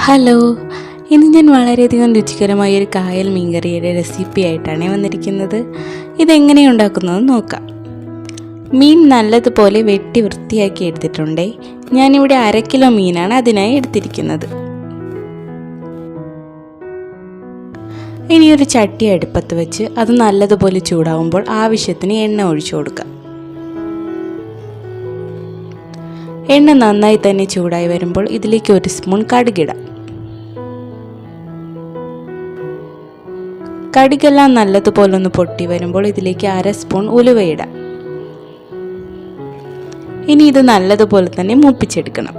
Hello. ഇന്ന് ഞാൻ വളരെയധികം രുചികരമായ ഒരു കായൽ മീൻകറിയുടെ റെസിപ്പി ആയിട്ടാണ് വന്നിരിക്കുന്നത്. ഇതെങ്ങനെ ഉണ്ടാക്കുന്നതെന്ന് നോക്കാം. മീൻ നല്ലതുപോലെ വെട്ടി വൃത്തിയാക്കി എടുത്തിട്ടുണ്ടേ. ഞാനിവിടെ അര കിലോ മീനാണ് അതിനായി എടുത്തിരിക്കുന്നത്. ഇനി ഒരു ചട്ടി അടുപ്പത്ത് വെച്ച് അത് നല്ലതുപോലെ ചൂടാവുമ്പോൾ ആവശ്യത്തിന് എണ്ണ ഒഴിച്ചു കൊടുക്കാം. എണ്ണ നന്നായി തന്നെ ചൂടായി വരുമ്പോൾ ഇതിലേക്ക് ഒരു സ്പൂൺ കടുകിടാം. കടുകെല്ലാം നല്ലതുപോലെ ഒന്ന് പൊട്ടി വരുമ്പോൾ ഇതിലേക്ക് അര സ്പൂൺ ഉലുവയിടാം ഇനി ഇത് നല്ലതുപോലെ തന്നെ മൂപ്പിച്ചെടുക്കണം.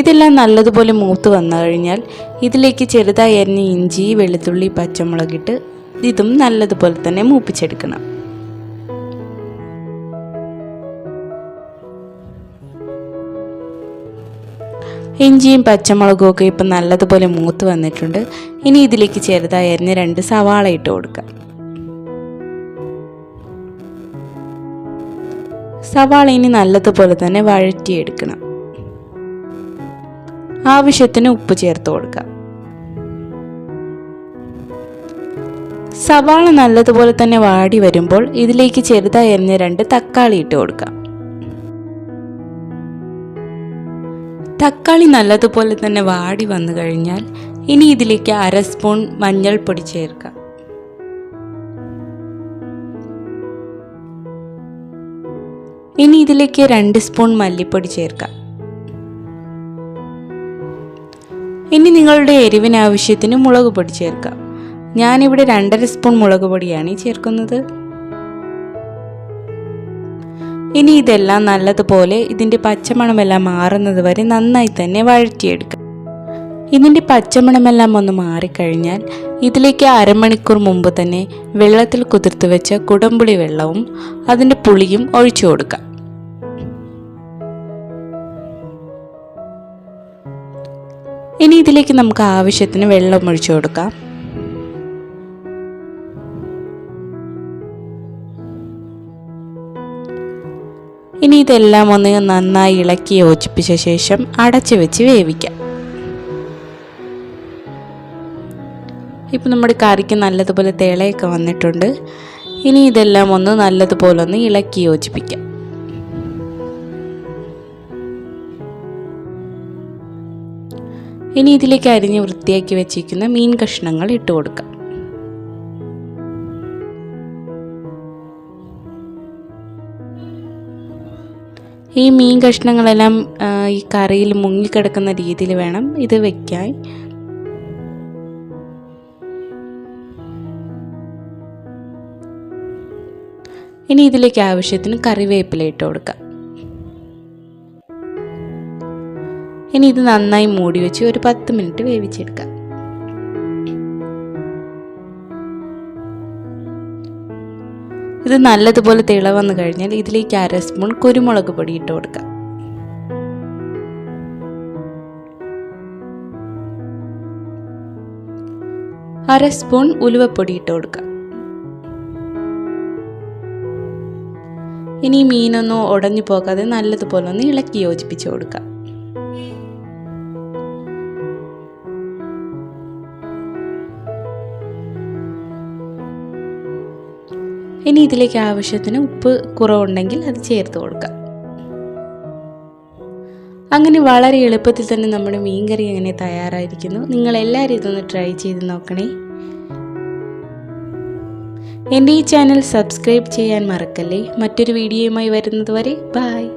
ഇതെല്ലാം നല്ലതുപോലെ മൂത്ത് വന്നു കഴിഞ്ഞാൽ ഇതിലേക്ക് ചെറുതായി അരിഞ്ഞ ഇഞ്ചി വെളുത്തുള്ളി പച്ചമുളകിട്ട് ഇതും നല്ലതുപോലെ തന്നെ മൂപ്പിച്ചെടുക്കണം. ഇഞ്ചിയും പച്ചമുളകും ഒക്കെ ഇപ്പം നല്ലതുപോലെ മൂത്ത് വന്നിട്ടുണ്ട്. ഇനി ഇതിലേക്ക് ചെറുതായി രണ്ട് സവാള ഇട്ട് കൊടുക്കാം. സവാള ഇനി നല്ലതുപോലെ തന്നെ വഴറ്റിയെടുക്കണം. ആവശ്യത്തിന് ഉപ്പ് ചേർത്ത് കൊടുക്കാം. സവാള നല്ലതുപോലെ തന്നെ വാടി വരുമ്പോൾ ഇതിലേക്ക് ചെറുതായി രണ്ട് തക്കാളി ഇട്ട് കൊടുക്കാം. തക്കാളി നല്ലതുപോലെ തന്നെ വാടി വന്നു കഴിഞ്ഞാൽ ഇനി ഇതിലേക്ക് അര സ്പൂൺ മഞ്ഞൾപ്പൊടി ചേർക്കാം. ഇനി ഇതിലേക്ക് രണ്ട് സ്പൂൺ മല്ലിപ്പൊടി ചേർക്കാം. ഇനി നിങ്ങളുടെ എരിവിന് ആവശ്യത്തിന് മുളക് പൊടി ചേർക്കാം. ഞാനിവിടെ രണ്ടര സ്പൂൺ മുളക് പൊടിയാണ് ചേർക്കുന്നത്. ഇനി ഇതെല്ലാം നല്ലതുപോലെ ഇതിന്റെ പച്ചമണമെല്ലാം മാറുന്നത് വരെ നന്നായി തന്നെ വഴറ്റിയെടുക്കുക ഇതിന്റെ പച്ചമണമെല്ലാം ഒന്ന് മാറിക്കഴിഞ്ഞാൽ ഇതിലേക്ക് അരമണിക്കൂർ മുമ്പ് തന്നെ വെള്ളത്തിൽ കുതിർത്ത് വെച്ച കുടംപുളി വെള്ളവും അതിന്റെ പുളിയും ഒഴിച്ചു കൊടുക്കാം. ഇനി ഇതിലേക്ക് നമുക്ക് ആവശ്യത്തിന് വെള്ളം ഒഴിച്ചു കൊടുക്കാം. ഇനി ഇതെല്ലാം ഒന്ന് നന്നായി ഇളക്കി യോജിപ്പിച്ച ശേഷം അടച്ചു വെച്ച് വേവിക്കാം. ഇപ്പം നമ്മുടെ കറിക്ക് നല്ലതുപോലെ തേളയൊക്കെ വന്നിട്ടുണ്ട്. ഇനി ഇതെല്ലാം ഒന്ന് നല്ലതുപോലെ ഒന്ന് ഇളക്കി യോജിപ്പിക്കാം. ഇനി ഇതിലേക്ക് അരിഞ്ഞ് വൃത്തിയാക്കി വെച്ചിരിക്കുന്ന മീൻ കഷ്ണങ്ങൾ ഇട്ട് കൊടുക്കാം. ഈ മീൻ കഷ്ണങ്ങളെല്ലാം ഈ കറിയിൽ മുങ്ങിക്കിടക്കുന്ന രീതിയിൽ വേണം ഇത് വെക്കാൻ. ഇനി ഇതിലേക്ക് ആവശ്യത്തിന് കറിവേപ്പില ഇട്ട് കൊടുക്കാം. ഇനി ഇത് നന്നായി മൂടി വെച്ച് ഒരു പത്ത് മിനിറ്റ് വേവിച്ചെടുക്കാം. ഇത് നല്ലതുപോലെ തിള വന്നു കഴിഞ്ഞാൽ ഇതിലേക്ക് അര സ്പൂൺ കുരുമുളക് പൊടി ഇട്ട് കൊടുക്കാം. അര സ്പൂൺ ഉലുവപ്പൊടി ഇട്ട് കൊടുക്കാം. ഇനി മീനൊന്നും ഉടഞ്ഞു പോകാതെ നല്ലതുപോലെ ഒന്ന് ഇളക്കി യോജിപ്പിച്ച് കൊടുക്കാം. ഇനി ഇതിലേക്ക് ആവശ്യത്തിന് ഉപ്പ് കുറവുണ്ടെങ്കിൽ അത് ചേർത്ത് കൊടുക്കാം അങ്ങനെ വളരെ എളുപ്പത്തിൽ തന്നെ നമ്മുടെ മീൻകറി അങ്ങനെ തയ്യാറായിരിക്കുന്നു നിങ്ങൾ എല്ലാവരും ഇതൊന്ന് ട്രൈ ചെയ്ത് നോക്കണേ. എന്റെ ഈ ചാനൽ സബ്സ്ക്രൈബ് ചെയ്യാൻ മറക്കല്ലേ? മറ്റൊരു വീഡിയോയുമായി വരുന്നത് വരെ ബായ്